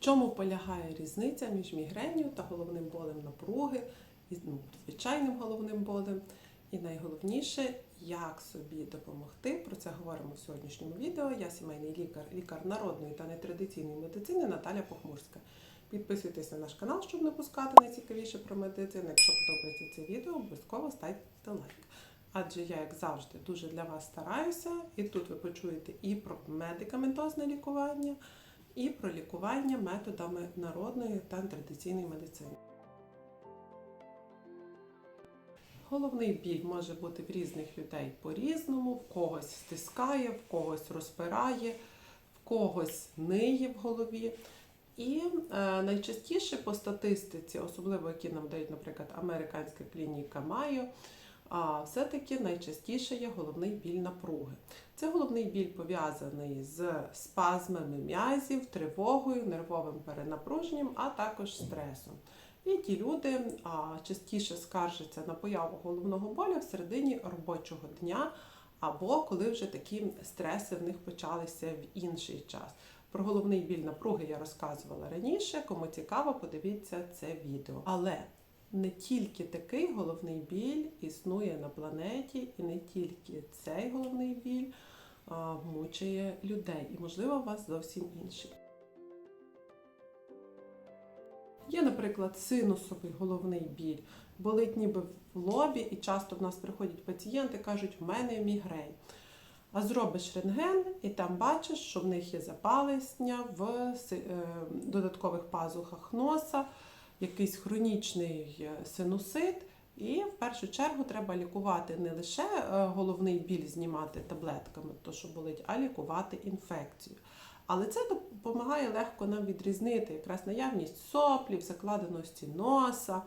чому полягає різниця між мігренью та головним болем напруги, і ну, звичайним головним болем? І найголовніше, як собі допомогти. Про це говоримо в сьогоднішньому відео. Я сімейний лікар, лікар народної та нетрадиційної медицини Наталя Похмурська. Підписуйтесь на наш канал, щоб не пускати найцікавіше про медицину. Якщо подобається це відео, обов'язково ставте лайк. Адже я, як завжди, дуже для вас стараюся, і тут ви почуєте і про медикаментозне лікування, і про лікування методами народної та традиційної медицини. Головний біль може бути в різних людей по-різному, в когось стискає, в когось розпирає, в когось ниє в голові. І е, найчастіше по статистиці, особливо які нам дають, наприклад, американська клініка Майо, а все-таки найчастіше є головний біль напруги. Це головний біль пов'язаний з спазмами м'язів, тривогою, нервовим перенапруженням, а також стресом. І ті люди а, частіше скаржаться на появу головного болю в середині робочого дня, або коли вже такі стреси в них почалися в інший час. Про головний біль напруги я розказувала раніше. Кому цікаво, подивіться це відео. Але не тільки такий головний біль існує на планеті, і не тільки цей головний біль а, мучає людей. І, можливо, у вас зовсім інший. Є, наприклад, синусовий головний біль, болить ніби в лобі, і часто в нас приходять пацієнти кажуть, в мене мігрень. А зробиш рентген, і там бачиш, що в них є запалення в е, додаткових пазухах носа, якийсь хронічний е, синусит. І в першу чергу треба лікувати не лише е, головний біль знімати таблетками, то що болить, а лікувати інфекцію. Але це допомагає легко нам відрізнити якраз наявність соплів, закладеності носа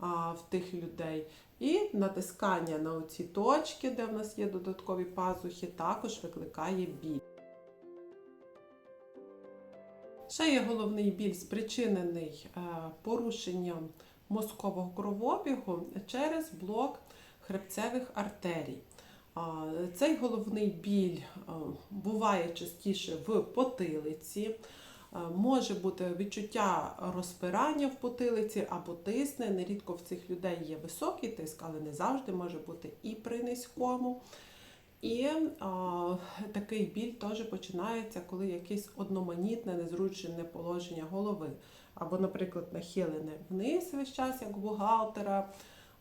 а, в тих людей. І натискання на оці точки, де в нас є додаткові пазухи, також викликає біль. Ще є головний біль спричинений е, порушенням мозкового кровообігу через блок хребцевих артерій. Цей головний біль е, буває частіше в потилиці. Е, Може бути відчуття розпирання в потилиці або тисне. Нерідко в цих людей є високий тиск, але не завжди може бути і при низькому. І а, такий біль теж починається, коли якесь одноманітне, незручне положення голови. Або, наприклад, нахилене вниз весь час, як бухгалтера,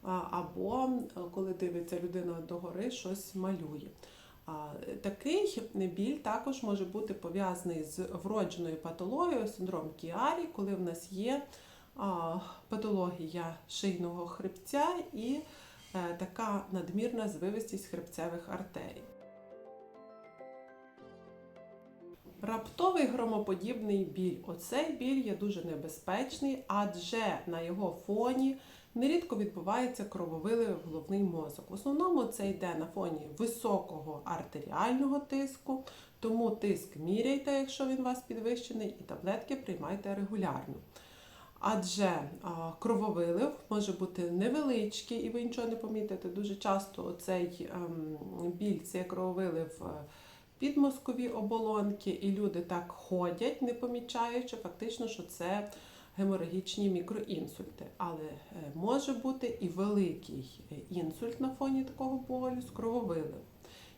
а, або е, коли дивиться людина догори, щось малює. А, Такий біль також може бути пов'язаний з вродженою патологією, синдром Кіарі, коли в нас є а, патологія шийного хребця і така надмірна звивистість хребцевих артерій. Раптовий громоподібний біль. Оцей біль є дуже небезпечний, адже на його фоні нерідко відбувається крововилив в головний мозок. В основному це йде на фоні високого артеріального тиску, тому тиск міряйте, якщо він у вас підвищений, і таблетки приймайте регулярно. Адже крововилив може бути невеличкий, і ви нічого не помітите. Дуже часто цей ем, біль, це крововилив е, підмозкові оболонки, і люди так ходять, не помічаючи фактично, що це геморагічні мікроінсульти. Але е, може бути і великий е, інсульт на фоні такого болю з крововилив.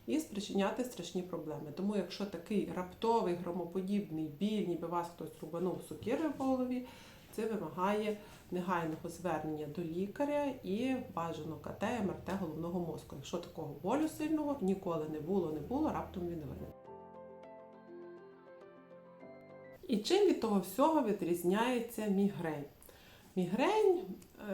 І спричиняти страшні проблеми. Тому, якщо такий раптовий громоподібний біль, ніби вас хтось рубанув сокирою в голові, це вимагає негайного звернення до лікаря і бажано КТ, МРТ головного мозку. Якщо такого болю сильного ніколи не було, не було, раптом він виник. І чим від того всього відрізняється мігрень? Мігрень е,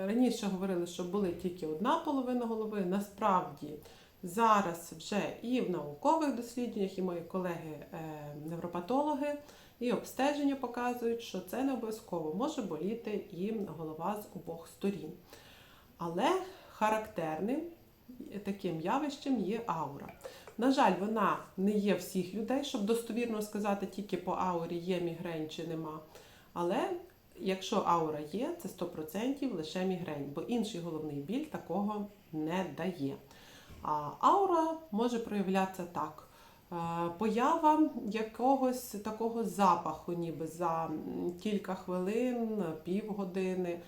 раніше говорили, що були тільки одна половина голови. Насправді зараз вже і в наукових дослідженнях, і мої колеги-невропатологи, і обстеження показують, що це не обов'язково може боліти і голова з обох сторін. Але характерним таким явищем є аура. На жаль, вона не є всіх людей, щоб достовірно сказати, тільки по аурі є мігрень чи нема. Але якщо аура є, це 100% лише мігрень, бо інший головний біль такого не дає. А аура може проявлятися так. Поява якогось такого запаху, ніби за кілька хвилин, півгодини.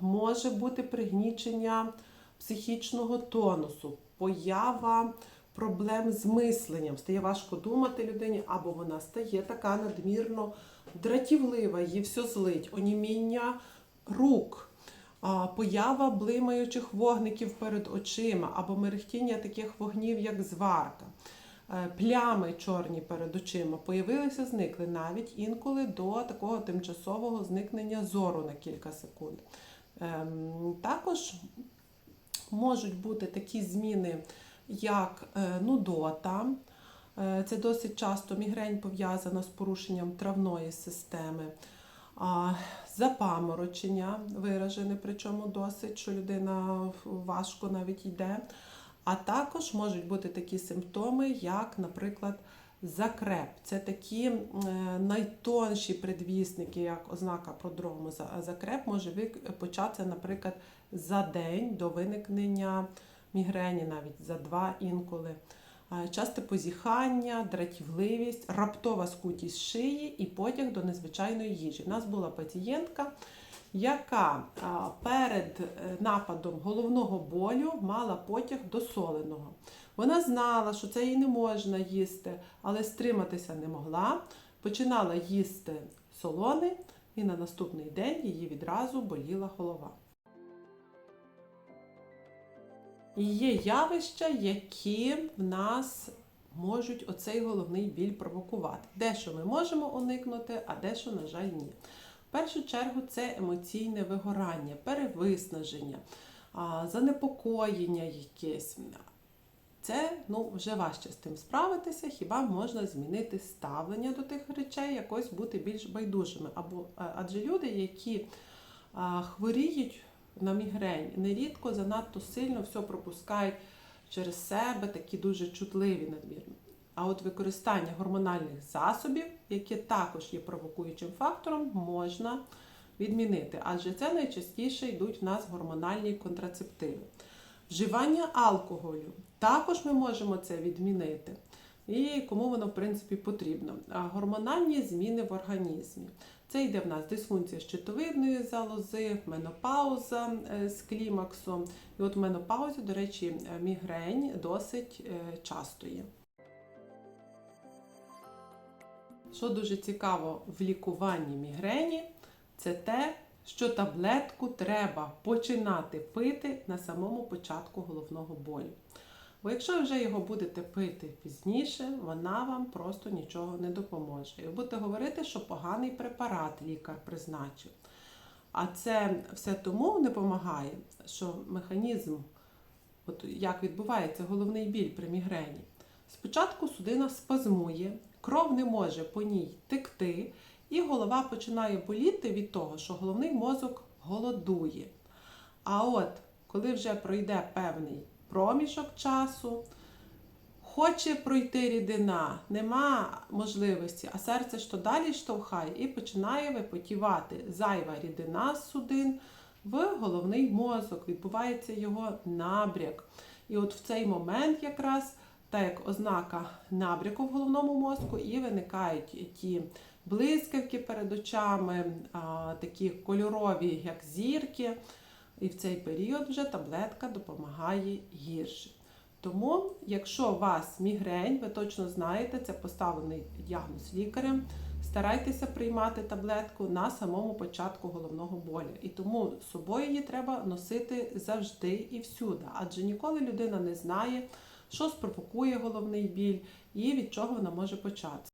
Може бути пригнічення психічного тонусу, поява проблем з мисленням. Стає важко думати людині, або вона стає така надмірно дратівлива, її все злить, оніміння рук, поява блимаючих вогників перед очима, або мерехтіння таких вогнів, як зварка. Е, Плями чорні перед очима появилися, зникли навіть інколи до такого тимчасового зникнення зору на кілька секунд. Ем, Також можуть бути такі зміни, як е, нудота. Е, Це досить часто мігрень пов'язана з порушенням травної системи. Запаморочення виражене, причому досить, що людина важко навіть йде. А також можуть бути такі симптоми, як, наприклад, закреп. Це такі е, найтонші предвісники, як ознака продрому. За- Закреп може початися, наприклад, за день до виникнення мігрені, навіть за два інколи. Часте позіхання, дратівливість, раптова скутість шиї і потяг до незвичайної їжі. У нас була пацієнтка, яка перед е, нападом головного болю мала потяг до соленого. Вона знала, що це їй не можна їсти, але стриматися не могла. Починала їсти солоне, і на наступний день її відразу боліла голова. І є явища, які в нас можуть оцей головний біль провокувати. Дещо ми можемо уникнути, а дещо, на жаль, ні. В першу чергу це емоційне вигорання, перевиснаження, занепокоєння якесь. Це ну, вже важче з тим справитися, хіба можна змінити ставлення до тих речей, якось бути більш байдужими. Або, е, адже люди, які а, хворіють на мігрень, нерідко занадто сильно все пропускають через себе, такі дуже чутливі надмірно. А от використання гормональних засобів, які також є провокуючим фактором, можна відмінити, адже це найчастіше йдуть в нас гормональні контрацептиви. Вживання алкоголю також ми можемо це відмінити. І кому воно в принципі потрібно. А гормональні зміни в організмі. Це йде в нас дисфункція щитовидної залози, менопауза е, з клімаксом. І от в менопаузі, до речі, е, мігрень досить е, часто є. Що дуже цікаво в лікуванні мігрені, це те, що таблетку треба починати пити на самому початку головного болю. Бо якщо вже його будете пити пізніше, вона вам просто нічого не допоможе. І ви будете говорити, що поганий препарат лікар призначив. А це все тому не допомагає, що механізм, от як відбувається головний біль при мігрені. Спочатку судина спазмує, кров не може по ній текти, і голова починає боліти від того, що головний мозок голодує. А от коли вже пройде певний проміжок часу, хоче пройти рідина, нема можливості, а серце що далі штовхає і починає випотівати зайва рідина з судин в головний мозок, відбувається його набряк. І от в цей момент якраз та як ознака набряку в головному мозку, і виникають ті блискавки перед очами, такі кольорові, як зірки. І в цей період вже таблетка допомагає гірше. Тому, якщо у вас мігрень, ви точно знаєте, це поставлений діагноз лікарем, старайтеся приймати таблетку на самому початку головного болю. І тому з собою її треба носити завжди і всюди, адже ніколи людина не знає, що спровокує головний біль і від чого вона може початися.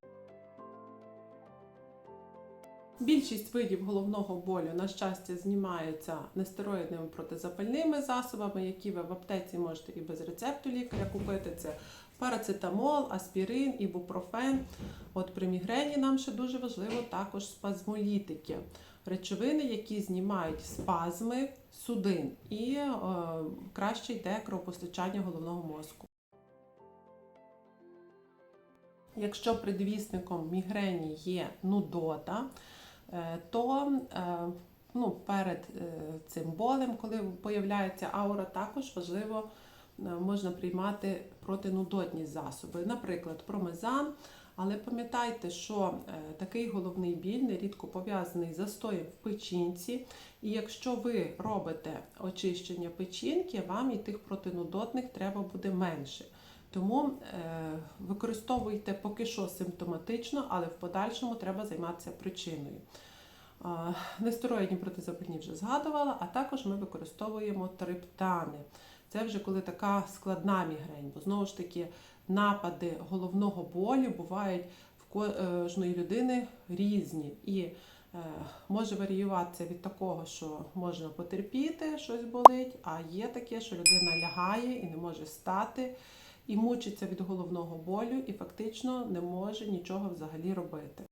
Більшість видів головного болю, на щастя, знімаються нестероїдними протизапальними засобами, які ви в аптеці можете і без рецепту лікаря купити. Це парацетамол, аспірин, ібупрофен. От при мігрені нам ще дуже важливо також спазмолітики, речовини, які знімають спазми судин і е, краще йде кровопостачання головного мозку. Якщо предвісником мігрені є нудота, е, то е, ну, перед е, цим болем, коли появляється аура, також важливо можна приймати протинудотні засоби, наприклад, промезан. Але пам'ятайте, що такий головний біль нерідко пов'язаний з застоєм в печінці, і якщо ви робите очищення печінки, вам і тих протинудотних треба буде менше. Тому е, використовуйте поки що симптоматично, але в подальшому треба займатися причиною. Нестероїдні протизапальні вже згадувала, а також ми використовуємо триптани. Це вже коли така складна мігрень, бо знову ж таки напади головного болю бувають в кожної людини різні. І е, може варіюватися від такого, що можна потерпіти, щось болить, а є таке, що людина лягає і не може стати, і мучиться від головного болю, і фактично не може нічого взагалі робити.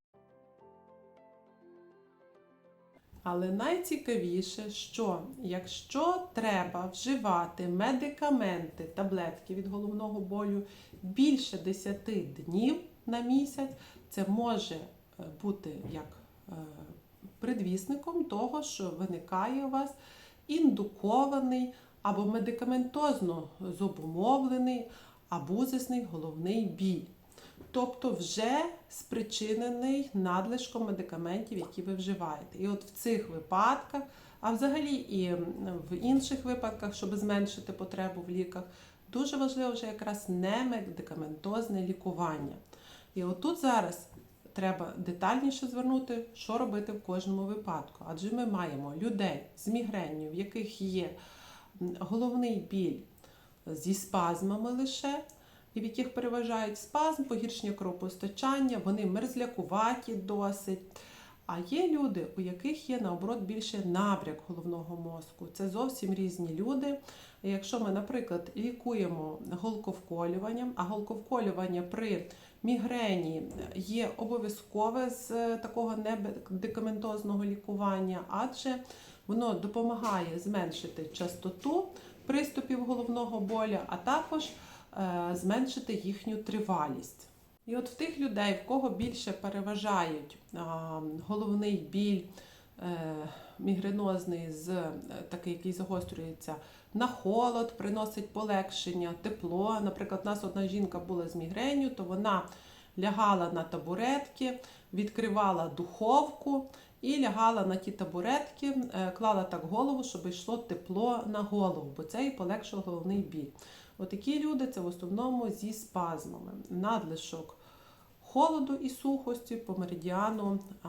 Але найцікавіше, що якщо треба вживати медикаменти, таблетки від головного болю більше 10 днів на місяць, це може е, бути як е, предвісником того, що виникає у вас індукований або медикаментозно зобумовлений абузисний головний біль. Тобто вже спричинений надлишком медикаментів, які ви вживаєте. І от в цих випадках, а взагалі і в інших випадках, щоб зменшити потребу в ліках, дуже важливо вже якраз не медикаментозне лікування. І отут зараз треба детальніше звернути, що робити в кожному випадку. Адже ми маємо людей з мігренню, в яких є головний біль зі спазмами лише і в яких переважають спазм, погіршення кровопостачання, вони мерзлякуваті досить. А є люди, у яких є наоборот більше набряк головного мозку. Це зовсім різні люди. Якщо ми, наприклад, лікуємо голковколюванням, а голковколювання при мігрені є обов'язкове з такого немедикаментозного лікування, адже воно допомагає зменшити частоту приступів головного болю, а також Е, зменшити їхню тривалість. І от в тих людей, в кого більше переважають головний біль е, мігренозний, з е, такий, який загострюється на холод, приносить полегшення, тепло. Наприклад, у нас одна жінка була з мігренью, то вона лягала на табуретки, відкривала духовку і лягала на ті табуретки, клала так голову, щоб йшло тепло на голову, бо це і полегшило головний біль. Отакі люди це в основному зі спазмами, надлишок холоду і сухості по меридіану а,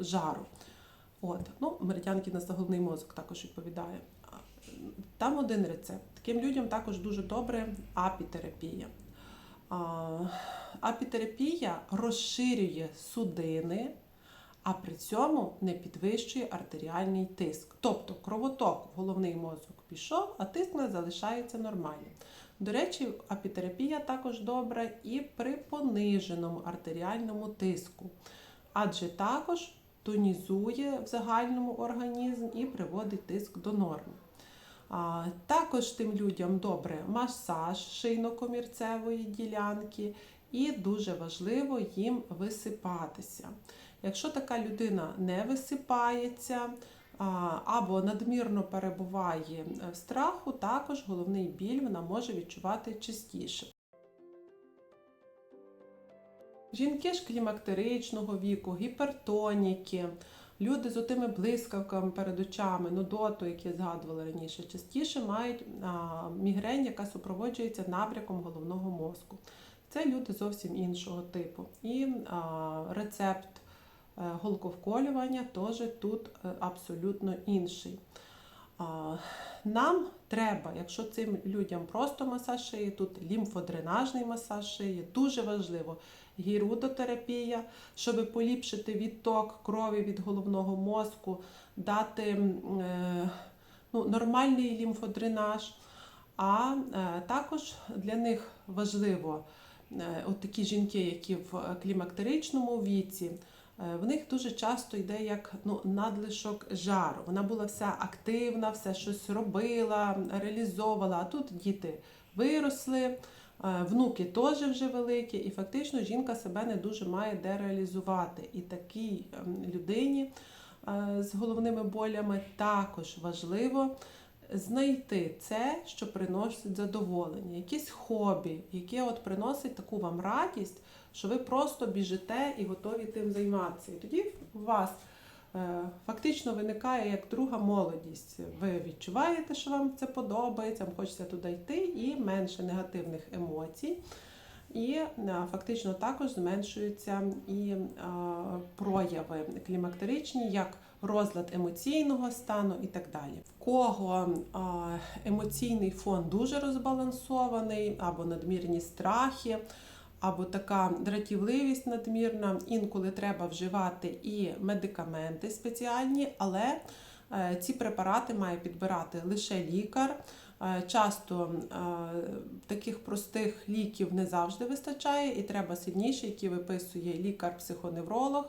жару. От. Ну, Меридіанки на головний мозок також відповідає. Там один рецепт. Таким людям також дуже добре апітерапія. Апітерапія розширює судини а при цьому не підвищує артеріальний тиск. Тобто кровоток в головний мозок пішов, а тиск не залишається нормальним. До речі, апітерапія також добра і при пониженому артеріальному тиску, адже також тонізує в загальному організм і приводить тиск до норми. А, Також тим людям добре масаж шийно-комірцевої ділянки, і дуже важливо їм висипатися. Якщо така людина не висипається або надмірно перебуває в страху, також головний біль вона може відчувати частіше. Жінки ж клімактеричного віку, гіпертоніки, люди з отими блискавками перед очами, нудоту, які я згадувала раніше, частіше мають мігрень, яка супроводжується набряком головного мозку. Це люди зовсім іншого типу. І а, рецепт Е, голковколювання теж тут е, абсолютно інший. Нам треба, якщо цим людям просто масаж шиї, тут лімфодренажний масаж шиї, дуже важливо гірудотерапія, щоб поліпшити відток крові від головного мозку, дати е, ну, нормальний лімфодренаж. А також для них важливо от такі жінки, які в клімактеричному віці. Е, в них дуже часто йде як ну, надлишок жару. Вона була вся активна, все щось робила, реалізовувала. А тут діти виросли, е, внуки теж вже великі, і фактично жінка себе не дуже має де реалізувати. І такій ем, людині е, з головними болями також важливо знайти це, що приносить задоволення, якесь хобі, яке от приносить таку вам радість, що ви просто біжите і готові тим займатися. І тоді у вас е, фактично виникає як друга молодість. Ви відчуваєте, що вам це подобається, вам хочеться туди йти, і менше негативних емоцій. І е, фактично також зменшуються і е, прояви клімактеричні, як розлад емоційного стану і так далі. В кого емоційний фон дуже розбалансований, або надмірні страхи, або така дратівливість надмірна, інколи треба вживати і медикаменти спеціальні, але е, ці препарати має підбирати лише лікар. Е, Часто е, таких простих ліків не завжди вистачає, і треба сильніші, які виписує лікар-психоневролог.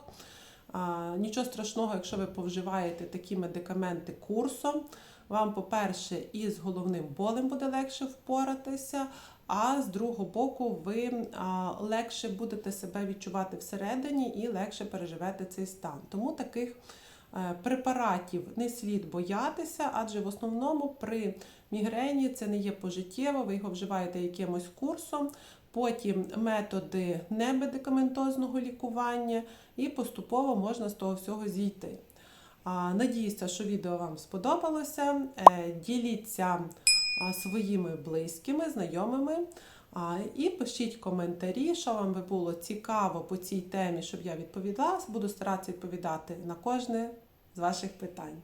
Нічого страшного, якщо ви повживаєте такі медикаменти курсом. Вам, по-перше, і з головним болем буде легше впоратися, а з другого боку, ви легше будете себе відчувати всередині і легше переживете цей стан. Тому таких е, препаратів не слід боятися, адже в основному при мігрені це не є пожиттєво, ви його вживаєте якимось курсом, потім методи немедикаментозного лікування, і поступово можна з того всього зійти. Надіюся, що відео вам сподобалося. Е, Діліться своїми близькими, знайомими. І пишіть коментарі, що вам би було цікаво по цій темі, щоб я відповідала. Буду старатися відповідати на кожне з ваших питань.